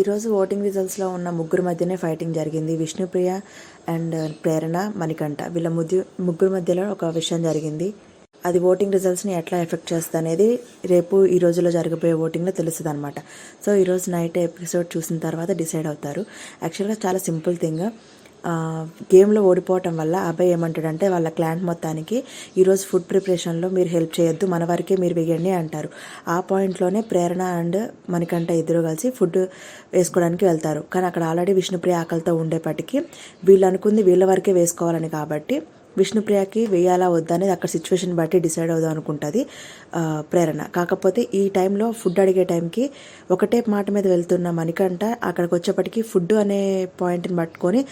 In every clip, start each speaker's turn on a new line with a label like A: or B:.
A: ఈరోజు ఓటింగ్ రిజల్ట్స్లో ఉన్న ముగ్గురు మధ్యనే ఫైటింగ్ జరిగింది. విష్ణుప్రియ అండ్ ప్రేరణ మణికంఠ. వీళ్ళ ముద్దు ముగ్గురు మధ్యలో ఒక విషయం జరిగింది. అది ఓటింగ్ రిజల్ట్స్ని ఎట్లా ఎఫెక్ట్ చేస్తుంది అనేది రేపు ఈ రోజులో జరగబోయే ఓటింగ్లో తెలుస్తుంది అనమాట సో ఈరోజు నైట్ ఎపిసోడ్ చూసిన తర్వాత డిసైడ్ అవుతారు. యాక్చువల్గా చాలా సింపుల్ థింగ్. గేమ్లో ఓడిపోవటం వల్ల అబ్బాయి ఏమంటాడంటే వాళ్ళ క్లాంట్ మొత్తానికి ఈరోజు ఫుడ్ ప్రిపరేషన్లో మీరు హెల్ప్ చేయొద్దు మన వరకే మీరు వేయండి అంటారు. ఆ పాయింట్లోనే ప్రేరణ అండ్ మనకంట ఇద్దరు కలిసి ఫుడ్ వేసుకోవడానికి వెళ్తారు. కానీ అక్కడ ఆల్రెడీ విష్ణుప్రియ ఆకలితో ఉండేపటికి వీళ్ళు అనుకుంది వీళ్ళ వరకే వేసుకోవాలని కాబట్టి విష్ణుప్రియకి వేయాలా వద్దా అనేది అక్కడ సిచ్యువేషన్ బట్టి డిసైడ్ అవుదాం అనుకుంటుంది ప్రేరణ. కాకపోతే ఈ టైంలో ఫుడ్ అడిగే టైంకి ఒకటే మాట మీద వెళ్తున్న మణికంట అక్కడికి వచ్చేప్పటికి ఫుడ్ అనే పాయింట్ని పట్టుకొని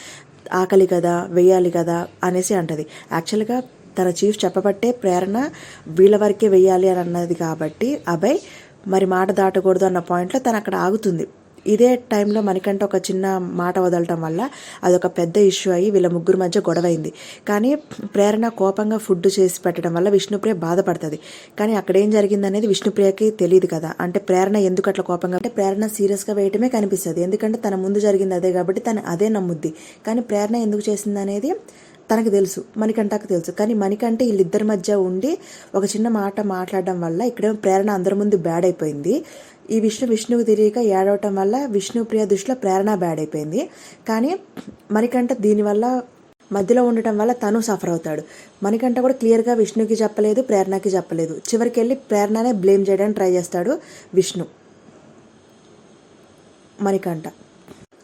A: ఆకలి కదా వేయాలి కదా అనేసి అంటది. యాక్చువల్గా తన చీఫ్ చెప్పబట్టే ప్రేరణ వీళ్ళ వరకే వెయ్యాలి అని అన్నది కాబట్టి అభయ్ మరి మాట దాటకూడదు అన్న పాయింట్లో తను అక్కడ ఆగుతుంది. ఇదే టైంలో మనకంటే ఒక చిన్న మాట వదలటం వల్ల అదొక పెద్ద ఇష్యూ అయ్యి వీళ్ళ ముగ్గురు మధ్య గొడవైంది. కానీ ప్రేరణ కోపంగా ఫుడ్ చేసి పెట్టడం వల్ల విష్ణుప్రియ బాధపడుతుంది. కానీ అక్కడ ఏం జరిగింది అనేది విష్ణుప్రియకి తెలియదు కదా. అంటే ప్రేరణ ఎందుకు అట్లా కోపంగా అంటే ప్రేరణ సీరియస్గా వేయటమే కనిపిస్తుంది. ఎందుకంటే తన ముందు జరిగింది అదే కాబట్టి తను అదే నమ్ముద్ది. కానీ ప్రేరణ ఎందుకు చేసింది అనేది తనకు తెలుసు. మణికంఠకు తెలుసు. కానీ మణికంఠ వీళ్ళిద్దరి మధ్య ఉండి ఒక చిన్న మాట మాట్లాడడం వల్ల ఇక్కడేమో ప్రేరణ అందరి ముందు బ్యాడ్ అయిపోయింది. ఈ విష్ణు విష్ణువుకు తెలియక ఏడవటం వల్ల విష్ణుప్రియ దృష్టిలో ప్రేరణ బ్యాడ్ అయిపోయింది. కానీ మణికంఠ దీనివల్ల మధ్యలో ఉండటం వల్ల తను సఫర్ అవుతాడు. మణికంఠ కూడా క్లియర్గా విష్ణుకి చెప్పలేదు ప్రేరణకి చెప్పలేదు. చివరికి వెళ్ళి ప్రేరణనే బ్లేమ్ చేయడానికి ట్రై చేస్తాడు విష్ణు. మణికంఠ.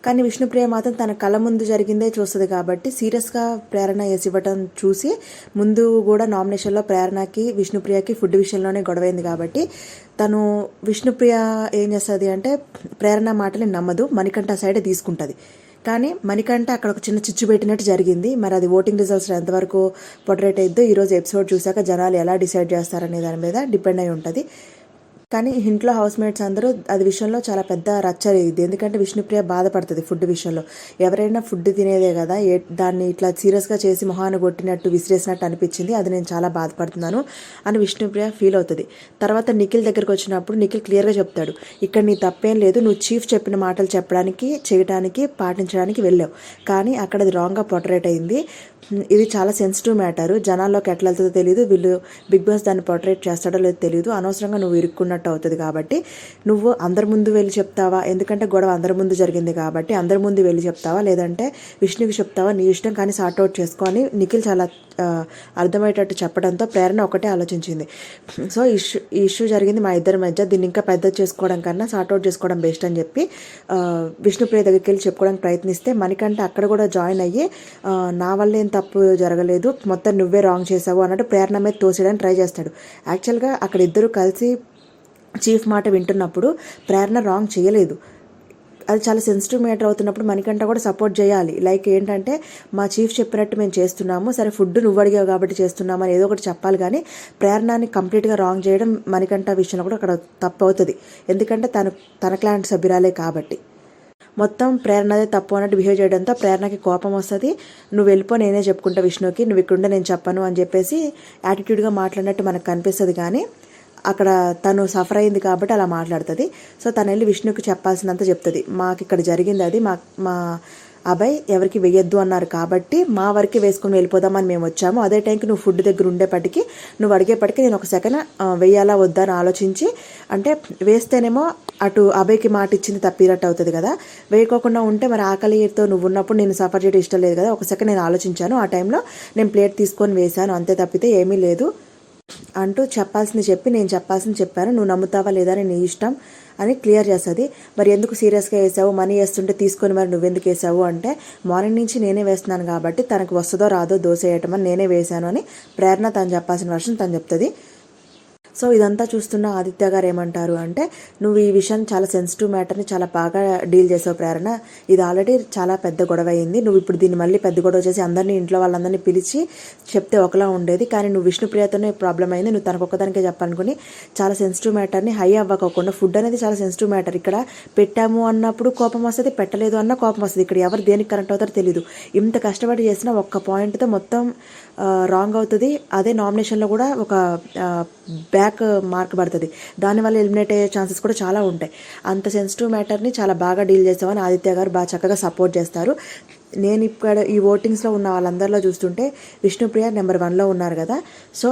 A: కానీ విష్ణుప్రియ మాత్రం తన కళ్ళ ముందు జరిగిందే చూస్తుంది కాబట్టి సీరియస్గా ప్రేరణ వేసి ఇవ్వటం చూసి ముందు కూడా నామినేషన్లో ప్రేరణకి విష్ణుప్రియకి ఫుడ్ విషయంలోనే గొడవైంది కాబట్టి తను విష్ణుప్రియ ఏం చేస్తుంది అంటే ప్రేరణ మాటని నమ్మదు మణికంఠ సైడే తీసుకుంటుంది. కానీ మణికంఠ అక్కడ ఒక చిన్న చిచ్చు పెట్టినట్టు జరిగింది. మరి అది ఓటింగ్ రిజల్ట్స్ ఎంతవరకు పొటరేట్ అయిద్దో ఈరోజు ఎపిసోడ్ చూశాక జనాలు ఎలా డిసైడ్ చేస్తారనే దాని మీద డిపెండ్ అయి ఉంటుంది. కానీ ఇంట్లో హౌస్ మేట్స్ అందరూ అది విషయంలో చాలా పెద్ద రచ్చ ఇది ఎందుకంటే విష్ణుప్రియ బాధపడుతుంది ఫుడ్ విషయంలో. ఎవరైనా ఫుడ్ తినేదే కదా ఏ దాన్ని ఇట్లా సీరియస్గా చేసి మొహాన్ని కొట్టినట్టు విసిరేసినట్టు అనిపించింది అది నేను చాలా బాధపడుతున్నాను అని విష్ణుప్రియ ఫీల్ అవుతుంది. తర్వాత నిఖిల్ దగ్గరకు వచ్చినప్పుడు నిఖిల్ క్లియర్గా చెప్తాడు ఇక్కడ నీ తప్పేం లేదు నువ్వు చీఫ్ చెప్పిన మాటలు చెప్పడానికి చేయడానికి పాటించడానికి వెళ్ళావు. కానీ అక్కడ అది రాంగ్గా పొటరేట్ అయింది. ఇది చాలా సెన్సిటివ్ మ్యాటర్ జనాల్లోకి ఎట్లా వెళ్తుందో తెలియదు వీళ్ళు బిగ్ బాస్ దాన్ని పొటరేట్ చేస్తాడో లేదో తెలియదు అనవసరంగా నువ్వు ఇరుక్కున్నట్టు అవుతుంది కాబట్టి నువ్వు అందరి ముందు వెళ్ళి చెప్తావా? ఎందుకంటే గొడవ అందరి ముందు జరిగింది కాబట్టి అందరి ముందు వెళ్ళి చెప్తావా? లేదంటే విష్ణుకి చెప్తావా? నీ ఇష్టం కానీ సార్ట్అవుట్ చేసుకొని నిఖిల్ చాలా అర్థమయ్యేటట్టు చెప్పడంతో ప్రేరణ ఒకటే ఆలోచించింది. సో ఇష్యూ ఈ ఇష్యూ జరిగింది మా ఇద్దరి మధ్య. దీన్ని ఇంకా పెద్ద చేసుకోవడం కన్నా సార్ట్అవుట్ చేసుకోవడం బెస్ట్ అని చెప్పి విష్ణుప్రియ దగ్గరికి వెళ్ళి చెప్పుకోవడానికి ప్రయత్నిస్తే మనకంటే అక్కడ కూడా జాయిన్ అయ్యి నా వల్ల ఏం తప్పు జరగలేదు మొత్తం నువ్వే రాంగ్ చేసావు అన్నట్టు ప్రేరణ మీద తోసేయడానికి ట్రై చేస్తాడు. యాక్చువల్గా అక్కడ ఇద్దరు కలిసి చీఫ్ మాట వింటున్నప్పుడు ప్రేరణ రాంగ్ చేయలేదు. అది చాలా సెన్సిటివ్ మ్యాటర్ అవుతున్నప్పుడు మనకంట కూడా సపోర్ట్ చేయాలి. లైక్ ఏంటంటే మా చీఫ్ చెప్పినట్టు మేము చేస్తున్నాము సరే ఫుడ్ నువ్వు అడిగావు కాబట్టి చేస్తున్నాము అని ఏదో ఒకటి చెప్పాలి కానీ ప్రేరణని కంప్లీట్గా రాంగ్ చేయడం మనకంట విషయంలో కూడా అక్కడ తప్పు అవుతుంది ఎందుకంటే తను తన క్లాంట్ సభ్యురాలే కాబట్టి. మొత్తం ప్రేరణదే తప్పు అన్నట్టు బిహేవ్ చేయడంతో ప్రేరణకి కోపం వస్తుంది. నువ్వు వెళ్ళిపో నేనే చెప్పుకుంటా విష్ణుకి నువ్వు ఇక్కడుండే నేను చెప్పను అని చెప్పేసి యాటిట్యూడ్గా మాట్లాడినట్టు మనకు కనిపిస్తుంది కానీ అక్కడ తను సఫర్ అయింది కాబట్టి అలా మాట్లాడుతుంది. సో తను వెళ్ళి విష్ణుకి చెప్పాల్సినంత చెప్తుంది. మాకు ఇక్కడ జరిగింది అది. మా మా అబ్బాయి ఎవరికి వెయ్యొద్దు అన్నారు కాబట్టి మా వరకు వేసుకుని వెళ్ళిపోదామని మేము వచ్చాము. అదే టైంకి నువ్వు ఫుడ్ దగ్గర ఉండేపటికి నువ్వు అడిగేపటికి నేను ఒక సెకండ్ వేయాలా వద్దా అని ఆలోచించి అంటే వేస్తేనేమో అటు అభయ్కి మాట ఇచ్చింది తప్పినట్టు అవుతుంది కదా. వేయకోకుండా ఉంటే మరి ఆకలితో నువ్వు ఉన్నప్పుడు నేను సఫర్ చేయడం ఇష్టం లేదు కదా. ఒక సెకండ్ నేను ఆలోచించాను. ఆ టైంలో నేను ప్లేట్ తీసుకొని వేశాను. అంతే తప్పితే ఏమీ లేదు. అంటూ చెప్పాల్సింది చెప్పి నేను చెప్పాల్సింది చెప్పాను. నువ్వు నమ్ముతావా లేదా నీ ఇష్టం అని క్లియర్ చేస్తుంది. మరి ఎందుకు సీరియస్గా వేసావు? మనీ వేస్తుంటే తీసుకొని మరి నువ్వెందుకు వేసావు అంటే మార్నింగ్ నుంచి నేనే వేస్తున్నాను కాబట్టి తనకు వస్తుందో రాదో దోశ వేయటం అని నేనే వేశాను అని ప్రేరణ తను చెప్పాల్సిన వర్షం తను చెప్తుంది. సో ఇదంతా చూస్తున్న ఆదిత్య గారు ఏమంటారు అంటే నువ్వు ఈ విషయం చాలా సెన్సిటివ్ మ్యాటర్ని చాలా బాగా డీల్ చేసావు ప్రేరణ. ఇది ఆల్రెడీ చాలా పెద్ద గొడవ అయింది. నువ్వు ఇప్పుడు దీన్ని మళ్ళీ పెద్ద గొడవ చేసి అందరినీ ఇంట్లో వాళ్ళందరినీ పిలిచి చెప్తే ఒకలా ఉండేది. కానీ నువ్వు విష్ణుప్రియతోనే ప్రాబ్లం అయింది. నువ్వు తనకు ఒక్కదానికే చెప్పాలనుకుని చాలా సెన్సిటివ్ మ్యాటర్ని హై అవ్వకోకుండా ఫుడ్ అనేది చాలా సెన్సిటివ్ మ్యాటర్ ఇక్కడ పెట్టాము అన్నప్పుడు కోపం వస్తుంది పెట్టలేదు అన్న కోపం వస్తుంది. ఇక్కడ ఎవరు దేనికి కరెక్ట్ అవుతారో తెలియదు ఇంత కష్టపడి చేసిన ఒక్క పాయింట్తో మొత్తం రాంగ్ అవుతుంది. అదే నామినేషన్లో కూడా ఒక బ్యాక్ మార్క్ పడుతుంది. దానివల్ల ఎలిమినేట్ అయ్యే ఛాన్సెస్ కూడా చాలా ఉంటాయి. అంత సెన్సిటివ్ మ్యాటర్ని చాలా బాగా డీల్ చేస్తామని ఆదిత్య గారు బాగా చక్కగా సపోర్ట్ చేస్తారు. నేను ఇక్కడ ఈ ఓటింగ్స్లో ఉన్న వాళ్ళందరిలో చూస్తుంటే విష్ణుప్రియ నెంబర్ వన్లో ఉన్నారు కదా. సో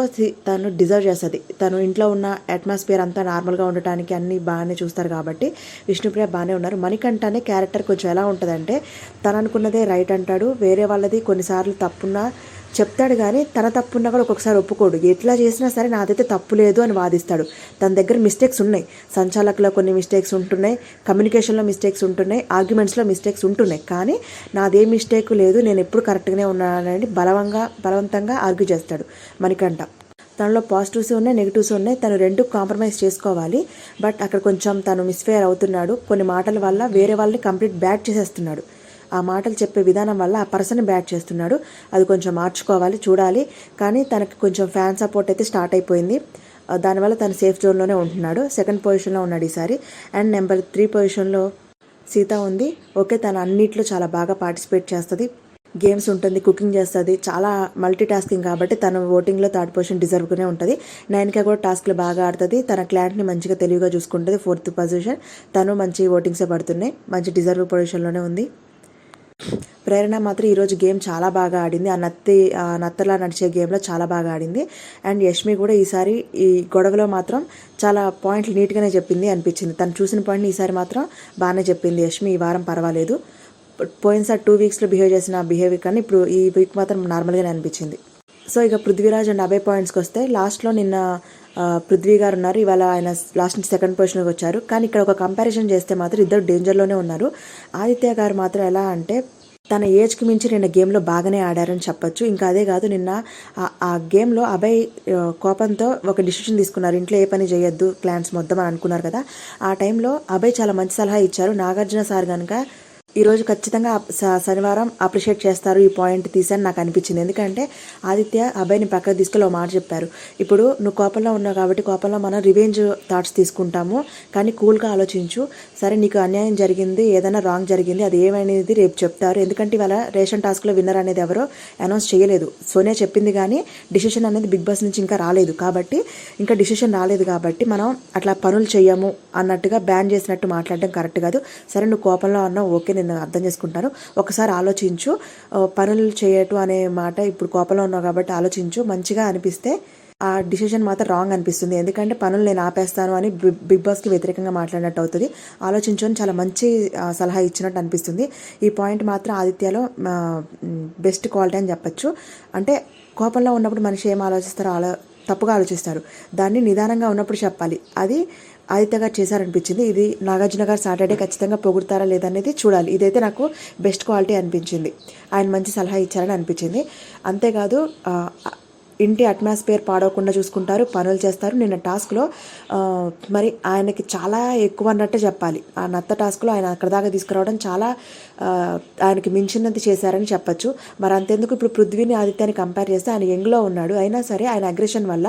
A: తను డిజర్వ్ చేస్తుంది. తను ఇంట్లో ఉన్న అట్మాస్ఫియర్ అంతా నార్మల్గా ఉండటానికి అన్నీ బాగానే చూస్తారు కాబట్టి విష్ణుప్రియ బాగానే ఉన్నారు. మణికంఠనే క్యారెక్టర్ కొంచెం ఎలా ఉంటుందంటే తను అనుకున్నదే రైట్ అంటాడు. వేరే వాళ్ళది కొన్నిసార్లు తప్పున్నా చెప్తాడు కానీ తన తప్పున్నా కూడా ఒక్కొక్కసారి ఒప్పుకోడు. ఎట్లా చేసినా సరే నాదైతే తప్పు లేదు అని వాదిస్తాడు. తన దగ్గర మిస్టేక్స్ ఉన్నాయి. సంచాలకులో కొన్ని మిస్టేక్స్ ఉంటున్నాయి. కమ్యూనికేషన్లో మిస్టేక్స్ ఉంటున్నాయి. ఆర్గ్యుమెంట్స్లో మిస్టేక్స్ ఉంటున్నాయి. కానీ నాదే మిస్టేక్ లేదు. నేను ఎప్పుడు కరెక్ట్గానే ఉన్నానని బలవంగా బలవంతంగా ఆర్గ్యూ చేస్తాడు మణికంఠ. తనలో పాజిటివ్స్ ఉన్నాయి నెగిటివ్స్ ఉన్నాయి. తను రెండు కాంప్రమైజ్ చేసుకోవాలి. బట్ అక్కడ కొంచెం తను మిస్ఫేర్ అవుతున్నాడు. కొన్ని మాటల వల్ల వేరే వాళ్ళని కంప్లీట్ బ్యాడ్ చేసేస్తున్నాడు. ఆ మాటలు చెప్పే విధానం వల్ల ఆ పర్సన్ బ్యాట్ చేస్తున్నాడు. అది కొంచెం మార్చుకోవాలి చూడాలి. కానీ తనకి కొంచెం ఫ్యాన్ సపోర్ట్ అయితే స్టార్ట్ అయిపోయింది. దానివల్ల తను సేఫ్ జోన్లోనే ఉంటున్నాడు. సెకండ్ పొజిషన్లో ఉన్నాడు ఈసారి. అండ్ నెంబర్ త్రీ పొజిషన్లో సీత ఉంది. ఓకే తను అన్నిట్లో చాలా బాగా పార్టిసిపేట్ చేస్తుంది. గేమ్స్ ఉంటుంది కుకింగ్ చేస్తుంది. చాలా మల్టీ టాస్కింగ్ కాబట్టి తన ఓటింగ్లో థర్డ్ పొజిషన్ డిజర్వ్గానే ఉంటుంది. నైన్కే కూడా టాస్క్లు బాగా ఆడుతుంది. తన క్లాంట్ని మంచిగా తెలివిగా చూసుకుంటుంది. ఫోర్త్ పొజిషన్ తను మంచి ఓటింగ్సే పడుతున్నాయి. మంచి డిజర్వ్ పొజిషన్లోనే ఉంది. ప్రేరణ మాత్రం ఈరోజు గేమ్ చాలా బాగా ఆడింది. ఆ నత్తి ఆ నత్తలా నడిచే గేమ్లో చాలా బాగా ఆడింది. అండ్ యష్మి కూడా ఈసారి ఈ గొడవలో మాత్రం చాలా పాయింట్లు నీట్గానే చెప్పింది అనిపించింది. తను చూసిన పాయింట్ని ఈసారి మాత్రం బాగానే చెప్పింది యష్మి. ఈ వారం పర్వాలేదు. పోయినసారి టూ వీక్స్లో బిహేవ్ చేసిన బిహేవియర్ కానీ ఇప్పుడు ఈ వీక్ మాత్రం నార్మల్గానే అనిపించింది. సో ఇక పృథ్వీరాజ్ అండ్ అభయ్ పాయింట్స్కి వస్తే లాస్ట్లో నిన్న పృథ్వీ గారు ఉన్నారు. ఇవాళ ఆయన లాస్ట్ సెకండ్ పొజిషన్కి వచ్చారు. కానీ ఇక్కడ ఒక కంపారిజన్ చేస్తే మాత్రం ఇద్దరు డేంజర్లోనే ఉన్నారు. ఆదిత్య గారు మాత్రం ఎలా అంటే తన ఏజ్కి మించి నిన్న గేమ్లో బాగానే ఆడారని చెప్పొచ్చు. ఇంకా అదే కాదు నిన్న ఆ- గేమ్లో అభయ్ కోపంతో ఒక డిసిషన్ తీసుకున్నారు. ఇంట్లో ఏ పని చేయొద్దు క్లాన్స్ మొత్తం అని అనుకున్నారు కదా. ఆ టైంలో అభయ్ చాలా మంచి సలహా ఇచ్చారు. నాగార్జున సార్ కనుక ఈరోజు ఖచ్చితంగా శనివారం అప్రిషియేట్ చేస్తారు ఈ పాయింట్ తీసని నాకు అనిపించింది. ఎందుకంటే ఆదిత్య అబ్బాయిని పక్కకు తీసుకెళ్ళి ఒక మాట చెప్పారు. ఇప్పుడు నువ్వు కోపంలో ఉన్నావు కాబట్టి కోపంలో మనం రివెంజ్ థాట్స్ తీసుకుంటాము. కానీ కూల్గా ఆలోచించు. సరే నీకు అన్యాయం జరిగింది ఏదైనా రాంగ్ జరిగింది అది ఏమనేది రేపు చెప్తారు. ఎందుకంటే ఇవాళ రేషన్ టాస్క్లో విన్నర్ అనేది ఎవరో అనౌన్స్ చేయలేదు. సోనియా చెప్పింది కానీ డిసిషన్ అనేది బిగ్ బాస్ నుంచి ఇంకా రాలేదు. కాబట్టి ఇంకా డిసిషన్ రాలేదు కాబట్టి మనం అట్లా పనులు చేయము అన్నట్టుగా బ్యాన్ చేసినట్టు మాట్లాడడం కరెక్ట్ కాదు. సరే నువ్వు కోపంలో ఉన్నావు ఓకే నేను అర్థం చేసుకుంటాను ఒకసారి ఆలోచించు. పనులు చేయటం అనే మాట ఇప్పుడు కోపంలో ఉన్నావు కాబట్టి ఆలోచించు. మంచిగా అనిపిస్తే ఆ డిసిషన్ మాత్రం రాంగ్ అనిపిస్తుంది. ఎందుకంటే పనులు నేను ఆపేస్తాను అని బిగ్ బాస్కి వ్యతిరేకంగా మాట్లాడినట్టు అవుతుంది. ఆలోచించుకొని చాలా మంచి సలహా ఇచ్చినట్టు అనిపిస్తుంది. ఈ పాయింట్ మాత్రం ఆదిత్యలో బెస్ట్ క్వాలిటీ అని చెప్పచ్చు. అంటే కోపంలో ఉన్నప్పుడు మనిషి ఏం ఆలోచిస్తారో ఆలో తప్పుగా ఆలోచిస్తారు. దాన్ని నిదానంగా ఉన్నప్పుడు చెప్పాలి. అది ఆదిత్య గారు చేశారనిపించింది. ఇది నాగార్జున గారు సాటర్డే ఖచ్చితంగా పొగుడతారా లేదనేది చూడాలి. ఇదైతే నాకు బెస్ట్ క్వాలిటీ అనిపించింది. ఆయన మంచి సలహా ఇచ్చారని అనిపించింది. అంతేకాదు ఇంటి అట్మాస్ఫియర్ పాడవకుండా చూసుకుంటారు పనులు చేస్తారు. నిన్న టాస్క్లో మరి ఆయనకి చాలా ఎక్కువ అన్నట్టే చెప్పాలి. ఆ నత్త టాస్క్లో ఆయన అక్కడ దాకా తీసుకురావడం చాలా ఆయనకి మించినంత చేశారని చెప్పచ్చు. మరి అంతెందుకు ఇప్పుడు పృథ్వీని ఆదిత్యాన్ని కంపేర్ చేస్తే ఆయన యంగ్లో ఉన్నాడు. అయినా సరే ఆయన అగ్రెషన్ వల్ల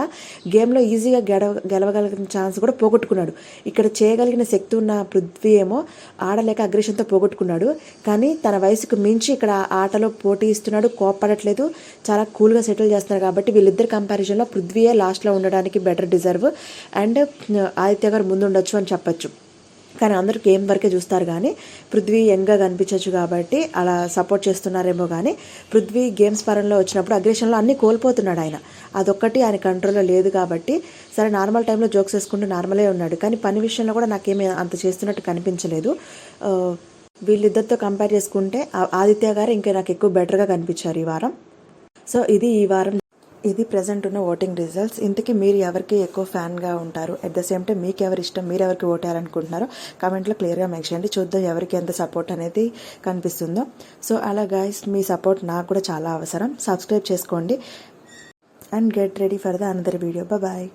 A: గేమ్లో ఈజీగా గెలవ గెలవగలిగిన ఛాన్స్ కూడా పోగొట్టుకున్నాడు. ఇక్కడ చేయగలిగిన శక్తి ఉన్న పృథ్వీ ఏమో ఆడలేక అగ్రెషన్తో పోగొట్టుకున్నాడు. కానీ తన వయసుకు మించి ఇక్కడ ఆటలో పోటీ ఇస్తున్నాడు. కోప్పడట్లేదు. చాలా కూల్గా సెటిల్ చేస్తున్నారు కాబట్టి వీళ్ళిద్దరి కంపారిజన్లో పృథ్వీయే లాస్ట్లో ఉండడానికి బెటర్ డిజర్వ్ అండ్ ఆదిత్య గారు ముందుండొచ్చు అని చెప్పొచ్చు. కానీ అందరూ గేమ్ వరకే చూస్తారు కానీ పృథ్వీ యంగ్గా కనిపించవచ్చు కాబట్టి అలా సపోర్ట్ చేస్తున్నారేమో కానీ పృథ్వీ గేమ్స్ పరంలో వచ్చినప్పుడు అగ్రెషన్లో అన్నీ కోల్పోతున్నాడు ఆయన. అదొక్కటి ఆయన కంట్రోల్లో లేదు కాబట్టి సరే నార్మల్ టైంలో జోక్స్ వేసుకుంటూ నార్మలే ఉన్నాడు. కానీ పని విషయంలో కూడా నాకేమీ అంత చేస్తున్నట్టు కనిపించలేదు. Uh, వీళ్ళిద్దరితో కంపేర్ చేసుకుంటే ఆదిత్య గారు ఇంకా నాకు ఎక్కువ బెటర్గా కనిపించారు ఈ వారం. సో ఇది ఈ వారం ఇది ప్రజెంట్ ఉన్న ఓటింగ్ రిజల్ట్స్ ఇంతకీ మీరు ఎవరికి ఎక్కువ ఫ్యాన్గా ఉంటారు? అట్ ద సేమ్ టైం మీకు ఎవరి ఇష్టం? మీరు ఎవరికి ఓటేయాలనుకుంటున్నారో కామెంట్లో క్లియర్గా మెన్షన్ చేయండి. చూద్దాం ఎవరికి ఎంత సపోర్ట్ అనేది కనిపిస్తుందో. సో అలా గాయస్ మీ సపోర్ట్ నాకు కూడా చాలా అవసరం. సబ్స్క్రైబ్ చేసుకోండి. And get ready for the another video bye